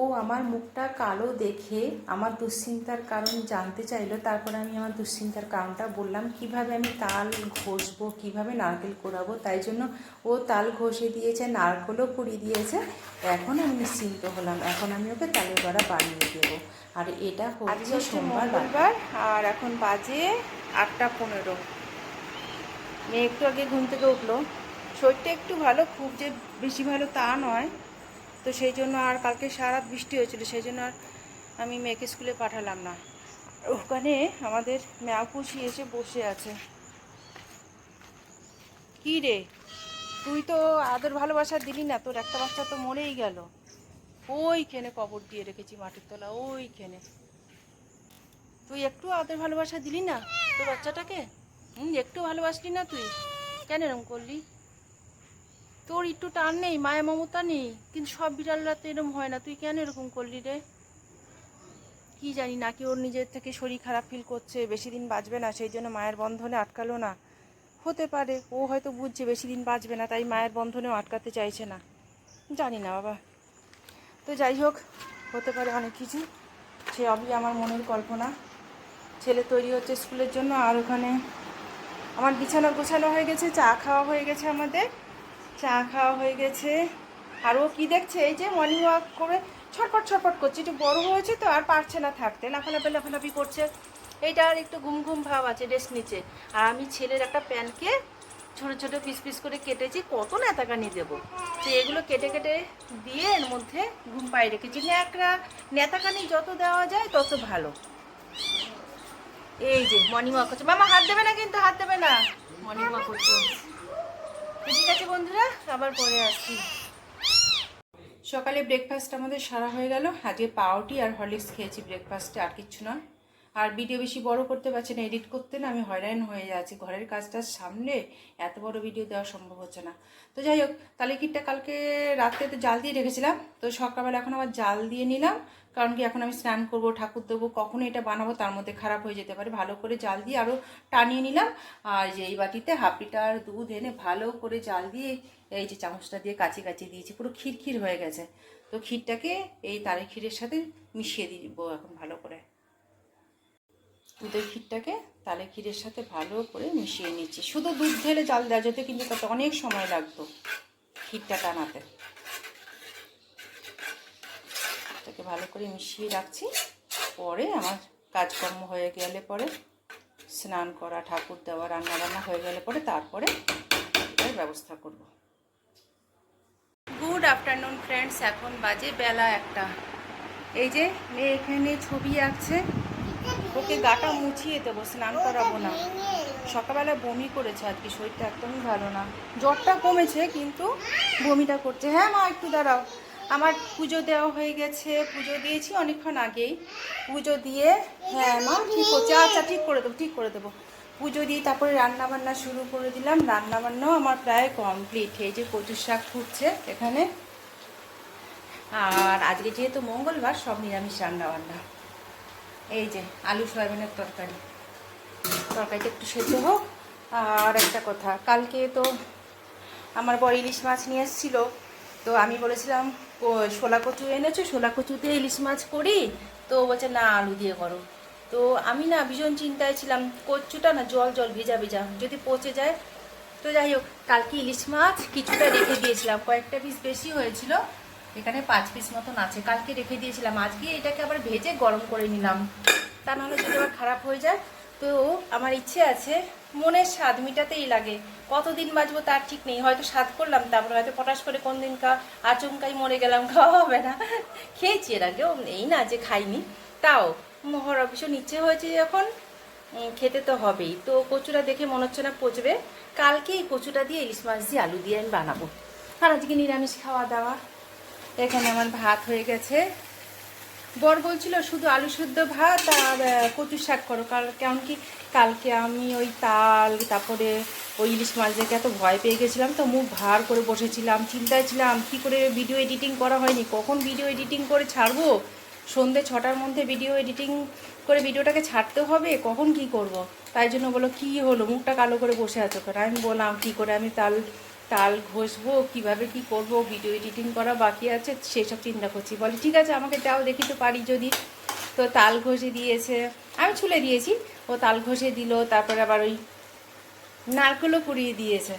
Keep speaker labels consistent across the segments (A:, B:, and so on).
A: ও আমার মুখটা কালো দেখে আমার দুশ্চিন্তার কারণ জানতে চাইলো। তারপরে আমি আমার দুশ্চিন্তার কারণটা বললাম কীভাবে আমি তাল ঘষবো? কীভাবে নারকেল কোড়াবো তাই জন্য ও তাল ঘষে দিয়েছে নারকেলও কুড়িয়ে দিয়েছে। এখন আমি নিশ্চিন্ত হলাম এখন আমি ওকে তালের বড়া বানিয়ে দেবো। আর এটা হচ্ছে সোমবার মঙ্গলবার আর এখন বাজে আটটা পনেরো। মেয়ে একটু আগে ঘুম থেকে উঠল। শরীরটা একটু ভালো খুব যে বেশি ভালো তা নয়। তো সেই জন্য আর কালকে সারা বৃষ্টি হয়েছিল, সেই জন্য আর আমি মেয়েকে স্কুলে পাঠালাম না। ওখানে আমাদের ম্যাপুষি এসে বসে আছে। কি রে? তুই তো আদর ভালোবাসা দিলি না, তোর একটা বাচ্চা তো মরেই গেল। ওইখানে কবর দিয়ে রেখেছি মাটির তলা, ওইখানে। তুই একটু আদর ভালোবাসা দিলি না তোর বাচ্চাটাকে? হুম, একটু ভালোবাসলি না তুই? কেন এরকম করলি? তোর একটু টান নেই, মায়া মমতা নেই, কিন্তু সব বিড়ালরা তো এরকম হয় না। তুই কেন এরকম করলি রে? কি জানি নাকি ওর নিজের থেকে শরীর খারাপ ফিল করছে, বেশি দিন বাঁচবে না, সেই জন্য মায়ের বন্ধনে আটকালো না। হতে পারে, ও হয়তো বুঝছে বেশি দিন বাঁচবে না, তাই মায়ের বন্ধনেও আটকাতে চাইছে না। জানি না বাবা। তো যাই হোক, হতে পারে অনেক কিছু। সে অবই আমার মনের কল্পনা। ছেলে তৈরি হচ্ছে স্কুলের জন্য, আর ওখানে আমার বিছানা গোছানো হয়ে গেছে, চা খাওয়া হয়ে গেছে আমাদের। চা খাওয়া হয়ে গেছে। আর ও কী দেখছে? এই যে মর্নিং ওয়াক করে ছটপট ছটপট করছে। একটু বড় হয়েছে তো, আর পারছে না থাকতে। লাফালাফি লাফালাফি করছে। এইটা আর একটু ঘুম ঘুম ভাব আছে রেস্ট নিচে। আর আমি ছেলের একটা প্যান্টকে ছোট ছোট পিস পিস করে কেটেছি। কত নেতাকানি দেবো? তো এগুলো কেটে কেটে দিয়ে এর মধ্যে ঘুম পাই রেখেছি। ন্যাকড়া, নেতাকানি যত দেওয়া যায় তত ভালো। এই যে মর্নিং ওয়াক করছে। মামা হাত দেবে না কিন্তু, হাত দেবে না। মর্নিং ওয়াক করছে। ঠিক আছে বন্ধুরা, আবার পরে আসছি। সকালে ব্রেকফাস্ট আমাদের সারা হয়ে গেল। আজকে পাউটি আর হরলিক্স খেয়েছি ব্রেকফাস্টে আর কিছু না আর ভিডিও বেশি বড় করতে পারছি না এডিট করতে না, আমি হয়রান হয়ে যাচ্ছি। ঘরের কাজটা সামলে এত বড় ভিডিও দেওয়া সম্ভব হচ্ছে না। তো যাই হোক, তাহলে কিটটা কালকে রাত্রে তো জাল দিয়ে রেখেছিলাম, তো সকালবেলা এখন আবার জাল দিয়ে নিলাম, কারণ কি এখন আমি স্নান করব, ঠাকুর দেবো, কখনো এটা বানাবো, তার মধ্যে খারাপ হয়ে যেতে পারে। ভালো করে জাল দিয়ে আরও টানিয়ে নিলাম, আর যে এই বাটিতে হাফ দুধ এনে ভালো করে জাল দিয়ে এই যে চামচটা দিয়ে কাচি কাচি দিয়েছি, পুরো ক্ষীর হয়ে গেছে। তো ক্ষীরটাকে এই তারের ক্ষীরের সাথে মিশিয়ে দিব এখন ভালো করে। দুধের ক্ষীরটাকে তালে ক্ষীরের সাথে ভালো করে মিশিয়ে নিচ্ছি। শুধু দুধ ঢেলে জাল দেওয়া যেত, কিন্তু তাতে অনেক সময় লাগতো ক্ষীরটা টানাতে। এটাকে ভালো করে মিশিয়ে রাখছি। পরে আমার কাজকর্ম হয়ে গেলে পরে স্নান করা, ঠাকুর দেওয়া, রান্না বান্না হয়ে গেলে পরে তারপরে এটার ব্যবস্থা করব। গুড আফটারনুন ফ্রেন্ডস এখন বাজে বেলা একটা। এই যে মেয়ে এখানে ছবি আঁকছে। ওকে গাটা মুছিয়ে দেবো, স্নান করাবো না। সকালবেলা বমি করেছে আজকে, শরীরটা একদমই ভালো না। জ্বরটা কমেছে, কিন্তু বমিটা করছে। হ্যাঁ মা, একটু দাঁড়াও। আমার পুজো দেওয়া হয়ে গেছে, পুজো দিয়েছি অনেকক্ষণ আগেই। পুজো দিয়ে হ্যাঁ মা, ঠিক করছে। আচ্ছা ঠিক করে দেবো, ঠিক করে দেবো। পুজো দিয়ে তারপরে রান্নাবান্না শুরু করে দিলাম। রান্নাবান্নাও আমার প্রায় কমপ্লিট এই যে কচুর শাক ফুটছে এখানে। আর আজকে যেহেতু মঙ্গলবার, সব নিরামিষ রান্না বান্না এই যে, আলু সয়াবিনের তরকারি। তরকারিটা একটু সেদ্ধ হোক। আর একটা কথা, কালকে তো আমার বড় ইলিশ মাছ নিয়ে এসেছিল। তো আমি বলেছিলাম শোলা কচু এনেছো শোলা কচুতে ইলিশ মাছ করি? তো বলছে, না, আলু দিয়ে করো। তো আমি না ভীষণ চিন্তায় ছিলাম, কচুটা না জল জল ভেজা ভেজা, যদি পচে যায়। তো যাই হোক, কালকে ইলিশ মাছ কিছুটা রেখে দিয়েছিলাম। কয়েকটা পিস বেশি হয়েছিল। এখানে পাঁচ পিস মতন আছে। কালকে রেখে দিয়েছিলাম। আজকে এটাকে আবার ভেজে গরম করে নিলাম। তা নাহলে যদি আবার খারাপ হয়ে যায়, তো আমার ইচ্ছে আছে, মনের স্বাদ মিটাতেই লাগে। কতদিন বাঁচবো তার ঠিক নেই। হয়তো স্বাদ করলাম, তারপরে হয়তো পটাশ করে কোন দিন কা আচমকাই মরে গেলাম, খাওয়া হবে না। খেয়েছি এর আগেও, এই না যে খাইনি। তাও, মহর ভীষণ ইচ্ছে হয়েছে যখন খেতে তো হবেই। তো কচুটা দেখে মনে হচ্ছে না পচবে। কালকে এই কচুটা দিয়ে ইলিশ মাছ দিয়ে আলু দিয়ে আমি বানাবো। আর আজকে নিরামিষ খাওয়া দাওয়া। এখানে আমার ভাত হয়ে গেছে। বর বলছিল শুধু আলু শুদ্ধ ভাত আর কচু শাক করো। কারণ কেমন কি? কালকে আমি ওই তাল, তারপরে ওই ইলিশ মাছ দেখে এত ভয় পেয়ে গেছিলাম, তো মুখ ভার করে বসেছিলাম, চিন্তায় ছিলাম, কী করে ভিডিও এডিটিং করা হয়নি? কখন ভিডিও এডিটিং করে ছাড়বো? সন্ধে ছটার মধ্যে ভিডিও এডিটিং করে ভিডিওটাকে ছাড়তে হবে? কখন কি করব। তাই জন্য বলো, কি হলো? মুখটা কালো করে বসে আছো কেন? আমি বললাম, কী করে আমি তাল তাল ঘষবো, কীভাবে কি করব ভিডিও এডিটিং করা বাকি আছে, সেসব চিন্তা করছি। বলে, ঠিক আছে, আমাকে দাও, দেখি তো পারি যদি। তো তাল ঘষে দিয়েছে, আমি ছুলে দিয়েছি। ও তাল ঘষে দিল, তারপরে আবার ওই নারকেলও পুড়িয়ে দিয়েছে।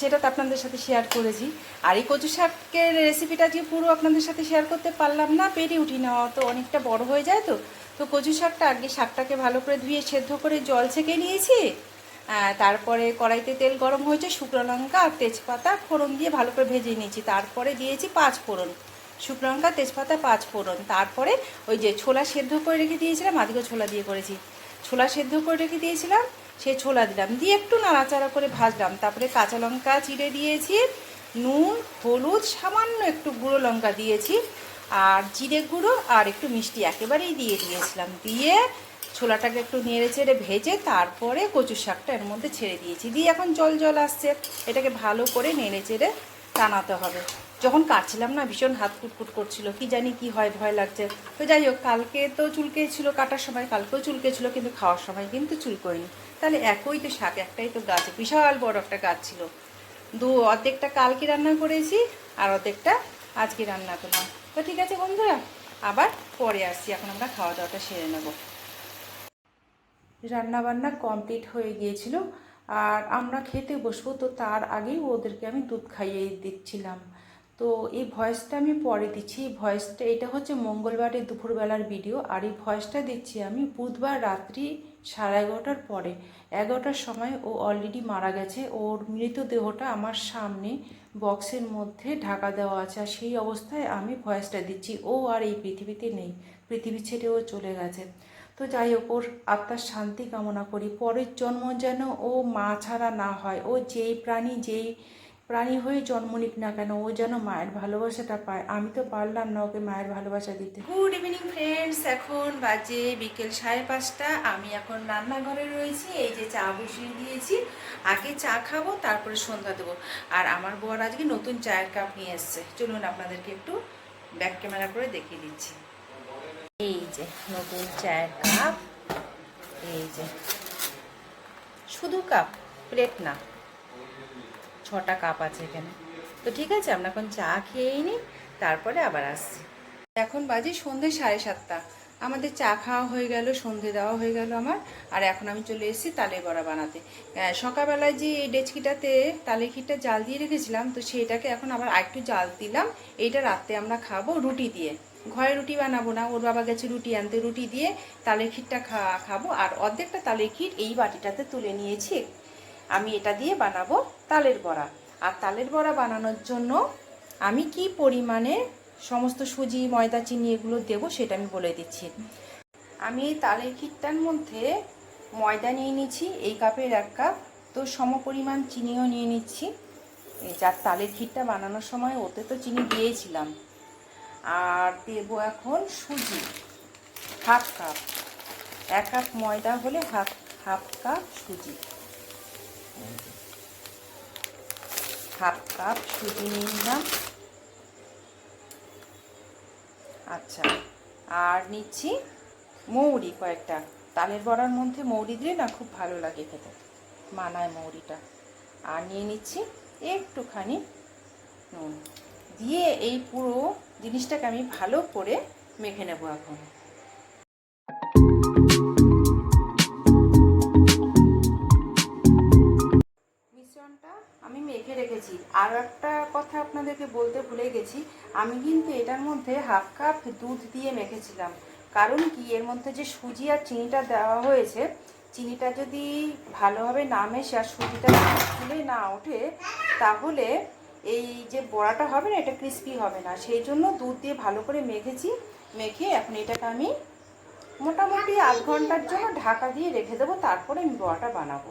A: সেটা তো আপনাদের সাথে শেয়ার করেছি। আর এই কচু শাকের রেসিপিটা যে পুরো আপনাদের সাথে শেয়ার করতে পারলাম না, পেরে উঠি না তো অনেকটা বড় হয়ে যায় তো। তো কচু শাকটা আগে শাকটাকে ভালো করে ধুয়ে সেদ্ধ করে জল ছেঁকে নিয়েছি। তারপরে কড়াইতে তেল গরম হয়েছে, শুকনো লঙ্কা আর তেজপাতা ফোড়ন দিয়ে ভালো করে ভেজে নিয়েছি। তারপরে দিয়েছি পাঁচ ফোড়ন। শুকনো লঙ্কা, তেজপাতা পাঁচ ফোড়ন। তারপরে ওই যে ছোলা সেদ্ধ করে রেখে দিয়েছিলাম আদিকে ছোলা দিয়ে করেছি। ছোলা সেদ্ধ করে রেখে দিয়েছিলাম, সে ছোলা দিলাম। দিয়ে একটু নাড়াচাড়া করে ভাজলাম। তারপরে কাঁচা লঙ্কা চিড়ে দিয়েছি, নুন, হলুদ, সামান্য একটু গুঁড়ো লঙ্কা দিয়েছি, আর জিরে গুঁড়ো আর একটু মিষ্টি একেবারেই দিয়ে দিয়েছিলাম। দিয়ে ছোলাটাকে একটু নেড়ে চেড়ে ভেজে তারপরে কচু শাকটা এর মধ্যে ছেড়ে দিয়েছি। দিয়ে এখন জল জল আসছে। এটাকে ভালো করে নেড়ে চেড়ে টানাতে হবে। যখন কাটছিলাম না, ভীষণ হাত কুটকুট করছিল। কি জানি কি হয়, ভয় লাগছে। তো যাই হোক, কালকে তো চুলকে ছিল কাটার সময়, কালকেও চুলকে ছিল কিন্তু খাওয়ার সময় কিন্তু চুলকোয়নি তাহলে একই তো শাক, একটাই তো গাছ, বিশাল বড় একটা গাছ ছিল। দু, অর্ধেকটা কালকে রান্না করেছি আর অর্ধেকটা আজকে রান্না করলাম। তো ঠিক আছে বন্ধুরা, আবার পরে আসছি। এখন আমরা খাওয়া দাওয়াটা সেরে নেব। রান্না বান্না কমপ্লিট হয়ে গিয়েছিল। আর আমরা খেতে বসবো, তো তার আগেই ওদেরকে আমি দুধ খাইয়ে দিচ্ছিলাম। তো এই ভয়েসটা আমি পরে দিচ্ছি। এই ভয়েসটা, এটা হচ্ছে মঙ্গলবারের দুপুরবেলার ভিডিও আর এই ভয়েসটা দিচ্ছি আমি বুধবার রাত্রি সাড়ে এগারোটার পরে। এগারোটার সময় ও অলরেডি মারা গেছে। ওর মৃতদেহটা আমার সামনে বক্সের মধ্যে ঢাকা দেওয়া আছে। আর সেই অবস্থায় আমি ভয়েসটা দিচ্ছি। ও আর এই পৃথিবীতে নেই। পৃথিবী ছেড়ে ও চলে গেছে। তো যাই হোক, ওর আত্মার শান্তি কামনা করি। পরের জন্ম যেন ও মা ছাড়া না হয়। ও যেই প্রাণী যেই প্রাণী হয়ে জন্ম নিক না কেন, ও যেন মায়ের ভালোবাসাটা পায়। আমি তো পারলাম না ওকে মায়ের ভালোবাসা দিতে। গুড ইভিনিং ফ্রেন্ডস এখন বাজে বিকেল সাড়ে পাঁচটা। আমি এখন রান্নাঘরে রয়েছি। এই যে চা বসিয়ে দিয়েছি। আগে চা খাব, তারপরে সন্ধ্যা দেবো। আর আমার বর আজকে নতুন চায়ের কাপ নিয়ে এসছে। চলুন আপনাদেরকে একটু ব্যাক ক্যামেরা করে দেখিয়ে দিচ্ছি। যে নতুন চায়ের কাপ, এই যে, শুধু কাপ, প্লেট না, ছটা কাপ আছে এখানে। তো ঠিক আছে, আমরা এখন চা খেয়েই নিই, তারপরে আবার আসছি। এখন বাজে সন্ধে সাড়ে সাতটা। আমাদের চা খাওয়া হয়ে গেল, সন্ধে দেওয়া হয়ে গেল আমার। আর এখন আমি চলে এসেছি তালে বড়া বানাতে। সকালবেলায় যে এই ডেচকিটাতে ক্ষীরটা জাল দিয়ে রেখেছিলাম, তো সেটাকে এখন আবার আরেকটু জাল দিলাম। এইটা রাতে আমরা খাব রুটি দিয়ে। ঘরে রুটি বানাবো না। ওর বাবা গেছে রুটি আনতে। রুটি দিয়ে তালের ক্ষীরটা খা, খাব। আর অর্ধেকটা তালের ক্ষীর এই বাটিটাতে তুলে নিয়েছি। আমি এটা দিয়ে বানাবো তালের বড়া। আর তালের বড়া বানানোর জন্য আমি কি পরিমাণে সমস্ত সুজি, ময়দা, চিনি এগুলো দেবো সেটা আমি বলে দিচ্ছি। আমি এই তালের ক্ষীরটার মধ্যে ময়দা নিয়ে নিচ্ছি এই কাপের এক কাপ। তো সম পরিমাণ চিনিও নিয়ে নিচ্ছি। যার তালের ক্ষীরটা বানানোর সময় ওতে তো চিনি দিয়েছিলাম। আর দেবো এখন সুজি, হাফ কাপ। এক কাপ ময়দা হলে হাফ হাফ কাপ সুজি। হাফ কাপ সুজি নিয়ে নিলাম। আচ্ছা আর নিচ্ছি মৌরি কয়েকটা। তালের বড়ার মধ্যে মৌরি দিলে না খুব ভালো লাগে খেতে। মানায় মৌরিটা। আর নিয়ে নিচ্ছি একটুখানি নুন। দিয়ে এই পুরো জিনিসটাকে আমি ভালো করে মেখে নেব এখন। মিশ্রণটা আমি মেখে রেখেছি। আর একটা কথা আপনাদেরকে বলতে ভুলে গেছি, আমি কিন্তু এটার মধ্যে হাফ কাপ দুধ দিয়ে মেখেছিলাম। কারণ কি? এর মধ্যে যে সুজি আর চিনিটা দেওয়া হয়েছে, চিনিটা যদি ভালোভাবে না মেশে আর সুজিটা ফুলে না ওঠে, তাহলে এই যে বড়াটা হবে না এটা ক্রিস্পি হবে না। সেই জন্য দুধ দিয়ে ভালো করে মেখেছি মেখে এখন এটাকে আমি মোটামুটি আধ ঘণ্টার জন্য ঢাকা দিয়ে রেখে দেবো তারপরে আমি বড়াটা বানাবো।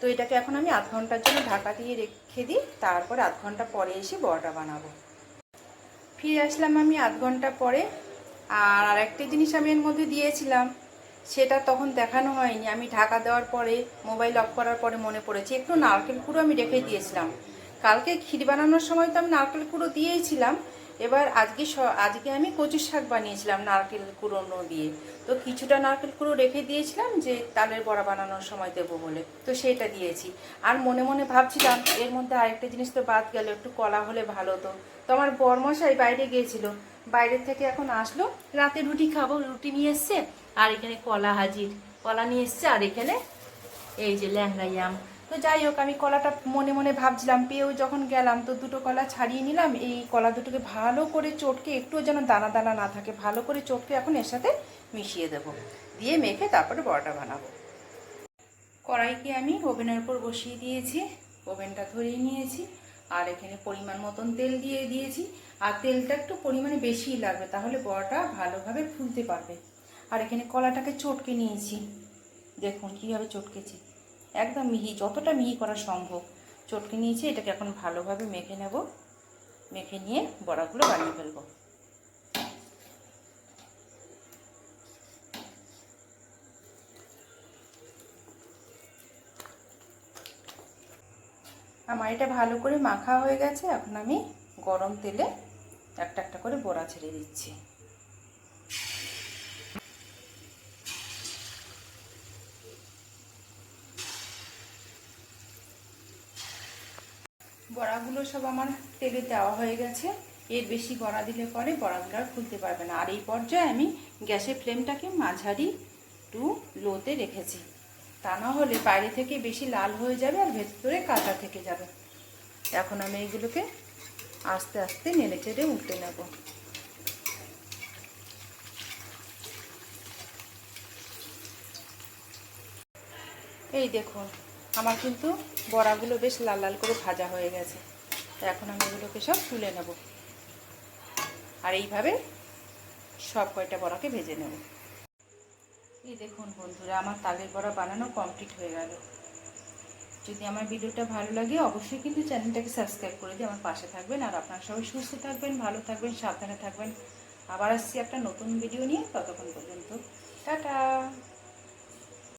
A: তো এটাকে এখন আমি আধ ঘণ্টার জন্য ঢাকা দিয়ে রেখে দিই তারপরে আধ ঘণ্টা পরে এসে বড়াটা বানাবো। ফিরে আসলাম আমি আধ ঘণ্টা পরে আর আরেকটা জিনিস আমি এর মধ্যে দিয়েছিলাম। সেটা তখন দেখানো হয়নি। আমি ঢাকা দেওয়ার পরে মোবাইল অফ করার পরে মনে পড়েছে। একটু নারকেল কুড়ো আমি রেখে দিয়েছিলাম। কালকে ক্ষীর বানানোর সময় তো আমি নারকেল কুড়ো দিয়েইছিলাম এবার আজকে আজকে আমি কচু শাক বানিয়েছিলাম, নারকেল কুড়োনো দিয়ে। তো কিছুটা নারকেল কুড়ো রেখে দিয়েছিলাম যে তালের বড়া বানানোর সময় দেবো বলে। তো সেটা দিয়েছি। আর মনে মনে ভাবছিলাম, এর মধ্যে আরেকটা জিনিস তো বাদ গেল, একটু কলা হলে ভালো হতো। তো আমার বরমশাই বাইরে গিয়েছিল। বাইরের থেকে এখন আসলো, রাতে রুটি খাব, রুটি নিয়ে এসছে, আর এখানে কলা হাজির। কলা নিয়ে এসছে, আর এখানে এই যে ল্যাংড়াই আম তো যাই হোক, আমি কলাটা মনে মনে ভাবছিলাম, পেয়েও যখন গেলাম তো দুটো কলা ছাড়িয়ে নিলাম। এই কলা দুটোকে ভালো করে চটকে একটুও যেন দানা দানা না থাকে, ভালো করে চটকে এখন এর সাথে মিশিয়ে দেবো। দিয়ে মেখে তারপরে বড়াটা বানাবো। কড়াইকে আমি ওভেনের উপর বসিয়ে দিয়েছি, ওভেনটা ধরিয়ে নিয়েছি, আর এখানে পরিমাণ মতন তেল দিয়ে দিয়েছি। আর তেলটা একটু পরিমাণে বেশিই লাগবে, তাহলে বড়াটা ভালোভাবে ফুলতে পারবে। আর এখানে কলাটাকে চটকে নিয়েছি। দেখুন কীভাবে চটকেছি। একদম মিহি, যতটা মিহি করা সম্ভব। চটকে নিয়েছি, এটাকে এখন ভালোভাবে মেখে নেব। মেখে নিয়ে বড়াগুলো বানিয়ে ফেলব। আমার এটা ভালো করে মাখা হয়ে গেছে, এখন আমি গরম তেলে একটা একটা করে বড়া ছেড়ে দিচ্ছি। বড়াগুলো সব আমার তেলে দেওয়া হয়ে গেছে। এর বেশি বড়া দিলে পরে বড়াগুলো আর খুলতে পারবে না। আর এই পর্যায়ে আমি গ্যাসের ফ্লেমটাকে মাঝারি টু লোতে রেখেছি। তা না হলে বাইরে থেকে বেশি লাল হয়ে যাবে আর ভেতরে কাঁচা থেকে যাবে। এখন আমি এইগুলোকে আস্তে আস্তে নেড়ে চেড়ে উল্টে নেব। এই দেখুন আমার কিন্তু বড়াগুলো বেশ লাল লাল করে ভাজা হয়ে গেছে। তো এখন আমি এগুলোকে সব তুলে নেব। আর এইভাবে সব কয়টা বড়াকে ভেজে নেব। এই দেখুন বন্ধুরা, আমার তালের বড়া বানানো কমপ্লিট হয়ে গেল। যদি আমার ভিডিওটা ভালো লাগে, অবশ্যই কিন্তু চ্যানেলটাকে সাবস্ক্রাইব করে দিয়ে আমার পাশে থাকবেন। আর আপনারা সবাই সুস্থ থাকবেন, ভালো থাকবেন, সাবধানে থাকবেন। আবার আসছি একটা নতুন ভিডিও নিয়ে ততক্ষণ পর্যন্ত।